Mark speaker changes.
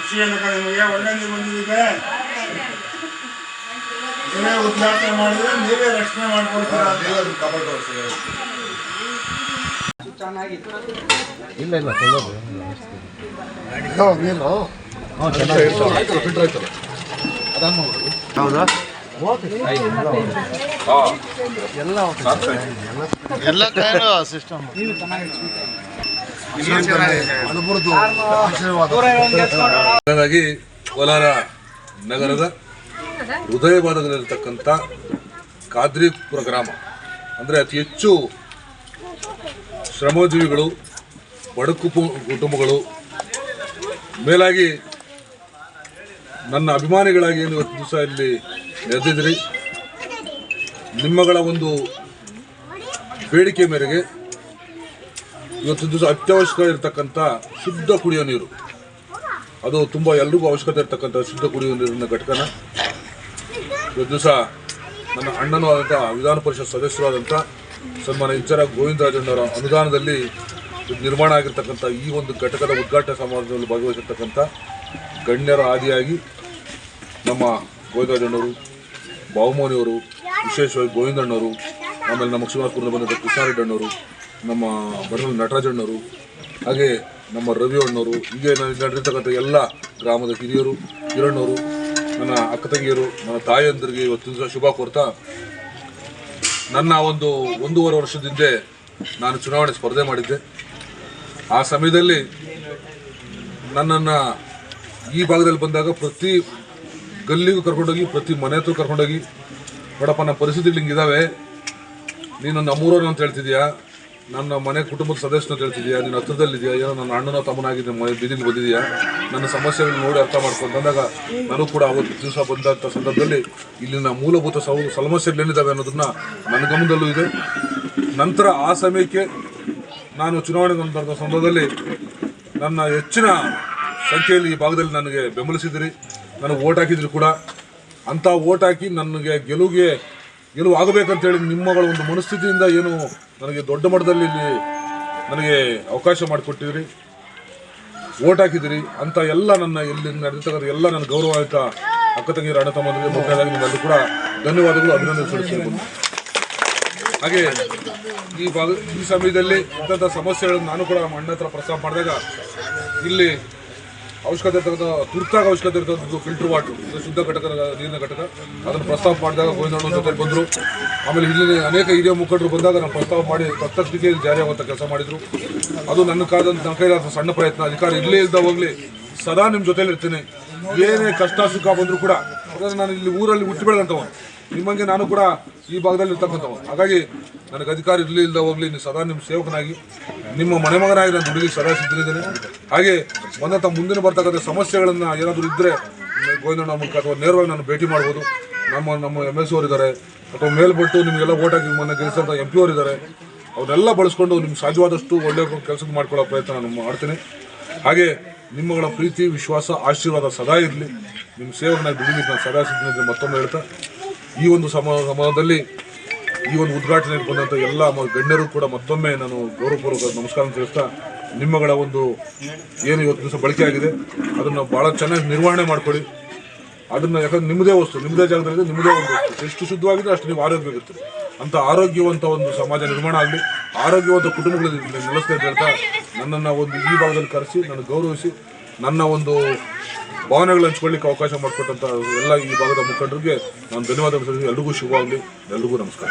Speaker 1: ಖುಷಿ ಏನಕ್ಕ ನಿಮಗೆ ಒಳ್ಳೆ ನೀರು ಬಂದಿದೆ ನೀವೇ ಉದ್ಘಾಟನೆ ಮಾಡಿದ್ರೆ ನೀವೇ ರಕ್ಷಣೆ.
Speaker 2: ಇಲ್ಲ ಇಲ್ಲ
Speaker 1: ನೀರು
Speaker 2: ಹೌದಾ ಎಲ್ಲ ಎಲ್ಲ ಸಿಸ್ಟಮ್
Speaker 3: ಹಾಗಾಗಿ ಕೋಲಾರ ನಗರದ ಹೃದಯ ಭಾಗದಲ್ಲಿರ್ತಕ್ಕಂಥ ಕಾದ್ರಿಪುರ ಗ್ರಾಮ. ಅಂದರೆ ಅತಿ ಹೆಚ್ಚು ಶ್ರಮಜೀವಿಗಳು ಬಡ ಕುಟುಂಬಗಳು, ಮೇಲಾಗಿ ನನ್ನ ಅಭಿಮಾನಿಗಳಾಗಿ ಏನು ಇವತ್ತು ದಿವಸ ಇಲ್ಲಿ ನೆರೆದಿದ್ದೀರಿ ನಿಮ್ಮಗಳ ಒಂದು ಬೇಡಿಕೆ ಮೇರೆಗೆ ಇವತ್ತು ದಿವಸ ಅತ್ಯವಶ್ಯಕ ಇರತಕ್ಕಂಥ ಶುದ್ಧ ಕುಡಿಯೋ ನೀರು. ಅದು ತುಂಬ ಎಲ್ರಿಗೂ ಅವಶ್ಯಕತೆ ಇರತಕ್ಕಂಥ ಶುದ್ಧ ಕುಡಿಯೋ ನೀರಿನ ಘಟಕನ. ಇವತ್ತು ದಿವಸ ನನ್ನ ಅಣ್ಣನೂ ಆದಂಥ ವಿಧಾನ ಪರಿಷತ್ ಸದಸ್ಯರಾದಂಥ ಸನ್ಮಾನ ಇಂಚರ ಗೋವಿಂದರಾಜಣ್ಣವರ ಅನುದಾನದಲ್ಲಿ ನಿರ್ಮಾಣ ಆಗಿರ್ತಕ್ಕಂಥ ಈ ಒಂದು ಘಟಕದ ಉದ್ಘಾಟನಾ ಸಮಾರಂಭದಲ್ಲಿ ಭಾಗವಹಿಸಿರ್ತಕ್ಕಂಥ ಗಣ್ಯರ ಆದಿಯಾಗಿ ನಮ್ಮ ಗೋವಿಂದರಾಜಣ್ಣವರು ಬಾವುಮೋನಿಯವರು, ವಿಶೇಷವಾಗಿ ಗೋವಿಂದಣ್ಣವರು, ಆಮೇಲೆ ನಮ್ಮ ಶ್ರೀನಿವಾಸಪುರದ ಬಂದಂಥ ಕೃಷ್ಣಾರೆಡ್ಡಣ್ಣವರು ನಮ್ಮ ಬಡವನ ನಟರಾಜಣ್ಣವರು ಹಾಗೆ ನಮ್ಮ ರವಿ ಅಣ್ಣವರು, ಹೀಗೆ ನಡೆದಿರ್ತಕ್ಕಂಥ ಎಲ್ಲ ಗ್ರಾಮದ ಹಿರಿಯರು, ಹಿರಣ್ಣವರು, ನನ್ನ ಅಕ್ಕ ತಂಗಿಯರು, ನನ್ನ ತಾಯಿಯಂದರಿಗೆ ಇವತ್ತು ಶುಭ ಕೋರ್ತಾ. ನನ್ನ ಒಂದು ಒಂದೂವರೆ ವರ್ಷದ ಹಿಂದೆ ನಾನು ಚುನಾವಣೆ ಸ್ಪರ್ಧೆ ಮಾಡಿದ್ದೆ. ಆ ಸಮಯದಲ್ಲಿ ನನ್ನನ್ನು ಈ ಭಾಗದಲ್ಲಿ ಬಂದಾಗ ಪ್ರತಿ ಗಲ್ಲಿಗೂ ಕರ್ಕೊಂಡೋಗಿ, ಪ್ರತಿ ಮನೆ ಹತ್ರ ಕರ್ಕೊಂಡೋಗಿ, ನೋಡಪ್ಪ ನನ್ನ ಪರಿಸ್ಥಿತಿಗಳು ಹಿಂಗಿದ್ದಾವೆ ನೀನು ನಮ್ಮೂರವ್ರು ಅಂತ ಹೇಳ್ತಿದ್ಯಾ ನನ್ನ ಮನೆ ಕುಟುಂಬದ ಸದಸ್ಯನ ಅಂತ ಹೇಳ್ತಿದ್ಯಾ? ನೀನು ಹತ್ತಿರದಲ್ಲಿದೆಯಾ ಏನೋ ನನ್ನ ಅಣ್ಣನ ತಮ್ಮನಾಗಿದ್ದೆ ಮನೆ ಬೀದಿಗೆ ಬಂದಿದೆಯಾ ನನ್ನ ಸಮಸ್ಯೆಗಳನ್ನ ನೋಡಿ ಅರ್ಥ ಮಾಡ್ಕೊಂಡು ಬಂದಾಗ ನಾನು ಕೂಡ ಅವತ್ತು ದಿವಸ ಬಂದಂಥ ಸಂದರ್ಭದಲ್ಲಿ ಇಲ್ಲಿನ ಮೂಲಭೂತ ಸೌ ಸಮಸ್ಯೆಗಳೇನಿದ್ದಾವೆ ಅನ್ನೋದನ್ನು ನನ್ನ ಗಮನದಲ್ಲೂ ಇದೆ. ನಂತರ ಆ ಸಮಯಕ್ಕೆ ನಾನು ಚುನಾವಣೆ ಬಂದಂಥ ಸಂದರ್ಭದಲ್ಲಿ ನನ್ನ ಹೆಚ್ಚಿನ ಸಂಖ್ಯೆಯಲ್ಲಿ ಈ ಭಾಗದಲ್ಲಿ ನನಗೆ ಬೆಂಬಲಿಸಿದಿರಿ ನನಗೆ ಓಟ್ ಹಾಕಿದ್ರು ಕೂಡ ಅಂಥ ಓಟ್ ಹಾಕಿ ನನಗೆ ಗೆಲುವಿಗೆ ಗೆಲುವು ನಿಮ್ಮ ನಿಮ್ಮಗಳ ಒಂದು ಮನಸ್ಥಿತಿಯಿಂದ ಏನು ನನಗೆ ದೊಡ್ಡ ಮಟ್ಟದಲ್ಲಿ ಇಲ್ಲಿ ನನಗೆ ಅವಕಾಶ ಮಾಡಿಕೊಟ್ಟಿದ್ರಿ. ಓಟ್ ಹಾಕಿದಿರಿ. ಅಂತ ಎಲ್ಲ ನನ್ನ ಇಲ್ಲಿ ನಡೆದಿರ್ತಕ್ಕಂಥ ಎಲ್ಲ ನನ್ನ ಗೌರವಾಯುತ ಅಕ್ಕ ತಂಗಿಯರ, ಅಣ್ಣ ತಮ್ಮಂದಿರಿಗೆ ಮೊದಲಾಗಿ ನಿಮ್ಮೆಲ್ಲರೂ ಕೂಡ ಧನ್ಯವಾದಗಳು ಅಭಿನಂದನೆ ಸಲ್ಲಿಸಬೇಕು. ಹಾಗೆ ಈ ಭಾಗ ಈ ಸಮಯದಲ್ಲಿ ಇಂಥ ಸಮಸ್ಯೆಗಳನ್ನು ನಾನು ಕೂಡ ನಮ್ಮ ಅಣ್ಣ ಹತ್ರ ಪ್ರಸ್ತಾಪ ಮಾಡಿದಾಗ ಇಲ್ಲಿ ಅವಶ್ಯಕತೆ ಇರ್ತಕ್ಕಂಥ ತುರ್ತಾಗಿ ಅವಶ್ಯಕತೆ ಇರ್ತಕ್ಕಂಥದ್ದು ಫಿಲ್ಟರ್ ವಾಟರ್ ಶುದ್ಧ ಘಟಕ, ನೀರಿನ ಘಟಕ. ಅದನ್ನು ಪ್ರಸ್ತಾವ ಮಾಡಿದಾಗ ಗೋವಿಂದಣ್ಣ ಜೊತೆ ಬಂದರು. ಆಮೇಲೆ ಇಲ್ಲಿ ಅನೇಕ ಹಿರಿಯ ಮುಖಂಡರು ಬಂದಾಗ ನಾನು ಪ್ರಸ್ತಾಪ ಮಾಡಿ ತತ್ತಷ್ಟಿಗೆ ಜಾರಿಯಾಗುವಂಥ ಕೆಲಸ ಮಾಡಿದರು. ಅದು ನನ್ನ ಕಾಲದಲ್ಲಿ ನನ್ನ ಕೈಲಾದ ಸಣ್ಣ ಪ್ರಯತ್ನ. ಅಧಿಕಾರ ಇಲ್ಲೇ ಇದ್ದಾವಾಗಲೇ ಸದಾ ನಿಮ್ಮ ಜೊತೆಲಿ ಇರ್ತೀನಿ. ಏನೇ ಕಷ್ಟ, ಸುಖ ಬಂದರೂ ಕೂಡ ಅದನ್ನು ನಾನು ಇಲ್ಲಿ ಊರಲ್ಲಿ ಹುಟ್ಟಿ ಬೆಳೆದಂಥವ ನಿಮ್ಮಂಗೆ ನಾನು ಕೂಡ ಈ ಭಾಗದಲ್ಲಿ ಇರ್ತಕ್ಕಂಥವ ಹಾಗಾಗಿ ನನಗೆ ಅಧಿಕಾರ ಇರಲಿ ಇಲ್ಲದ ಹೋಗ್ಲಿ ಸದಾ ನಿಮ್ಮ ಸೇವಕನಾಗಿ, ನಿಮ್ಮ ಮನೆ ಮಗನಾಗಿ ನಾನು ದುಡಿಗೆ ಸದಾ ಸಿದ್ಧರಿದ್ದೇನೆ. ಹಾಗೆ ಬಂದಂಥ ಮುಂದಿನ ಬರ್ತಕ್ಕಂಥ ಸಮಸ್ಯೆಗಳನ್ನು ಏನಾದರೂ ಇದ್ದರೆ ಗೋವಿಂದಣ್ಣ ಮೂಲಕ ಅಥವಾ ನೇರವಾಗಿ ನಾನು ಭೇಟಿ ಮಾಡ್ಬೋದು. ನಮ್ಮ ನಮ್ಮ ಎಂ ಎಸ್ ಅವರು ಇದ್ದಾರೆ ಅಥವಾ ಮೇಲ್ಬಿಟ್ಟು ನಿಮಗೆಲ್ಲ ಓಟ್ ಹಾಕಿ ಮೊನ್ನೆ ಗೆಲ್ಲಿಸಿದಂಥ ಎಂ ಪಿ ಅವರು ಇದ್ದಾರೆ ಅವನ್ನೆಲ್ಲ ಬಳಸ್ಕೊಂಡು ನಿಮ್ಗೆ ಸಾಧ್ಯವಾದಷ್ಟು ಒಳ್ಳೆಯ ಕೆಲಸ ಮಾಡ್ಕೊಳ್ಳೋ ಪ್ರಯತ್ನ ನಾನು ಮಾಡ್ತೀನಿ. ಹಾಗೆ ನಿಮ್ಮಗಳ ಪ್ರೀತಿ, ವಿಶ್ವಾಸ, ಆಶೀರ್ವಾದ ಸದಾ ಇರಲಿ. ನಿಮ್ಮ ಸೇವಕನಾಗಿ ಬಿಡಲಿ ನಾನು ಸದಾ ಸಿದ್ಧ ಮತ್ತೊಮ್ಮೆ ಹೇಳ್ತಾ, ಈ ಒಂದು ಸಮ ಸಮಾಜದಲ್ಲಿ ಈ ಒಂದು ಉದ್ಘಾಟನೆಗೆ ಬಂದಂಥ ಎಲ್ಲ ಗಣ್ಯರು ಕೂಡ ಮತ್ತೊಮ್ಮೆ ನಾನು ಗೌರವಪೂರ್ವಕ ನಮಸ್ಕಾರ ತಿಳಿಸ್ತಾ ನಿಮ್ಮಗಳ ಒಂದು ಏನು ಇವತ್ತು ದಿವಸ ಬಳಕೆ ಆಗಿದೆ, ಅದನ್ನು ಭಾಳ ಚೆನ್ನಾಗಿ ನಿರ್ವಹಣೆ ಮಾಡಿಕೊಡಿ ಅದನ್ನು ಯಾಕಂದ್ರೆ ನಿಮ್ಮದೇ ವಸ್ತು ನಿಮ್ಮದೇ ಜಾಗದಲ್ಲಿ ನಿಮ್ಮದೇ ಒಂದು ಎಷ್ಟು ಶುದ್ಧವಾಗಿದೆ ಅಷ್ಟು ನೀವು ಆರೋಗ್ಯವಾಗಿರ್ತೀರಿ ಅಂತ ಆರೋಗ್ಯವಂತ ಒಂದು ಸಮಾಜ ನಿರ್ಮಾಣ ಆಗಲಿ, ಆರೋಗ್ಯವಂತ ಕುಟುಂಬಗಳು ನೆಲೆಸ್ತಾ ಅಂತ ಹೇಳ್ತಾ ನನ್ನನ್ನು ಒಂದು ಈ ಭಾಗದಲ್ಲಿ ಕರೆಸಿ ನನ್ನ ಗೌರವಿಸಿ, ನನ್ನ ಒಂದು ಭಾವನೆಗಳು ಹಂಚ್ಕೊಳ್ಳಿಕ್ಕೆ ಅವಕಾಶ ಮಾಡಿಕೊಟ್ಟಂಥ ಎಲ್ಲ ಈ ಭಾಗದ ಮುಖಂಡರಿಗೆ ನಾನು ಧನ್ಯವಾದ ಎಲ್ಲರಿಗೂ ಎಲ್ರಿಗೂ ಶುಭವಾಗಲಿ. ಎಲ್ರಿಗೂ ನಮಸ್ಕಾರ.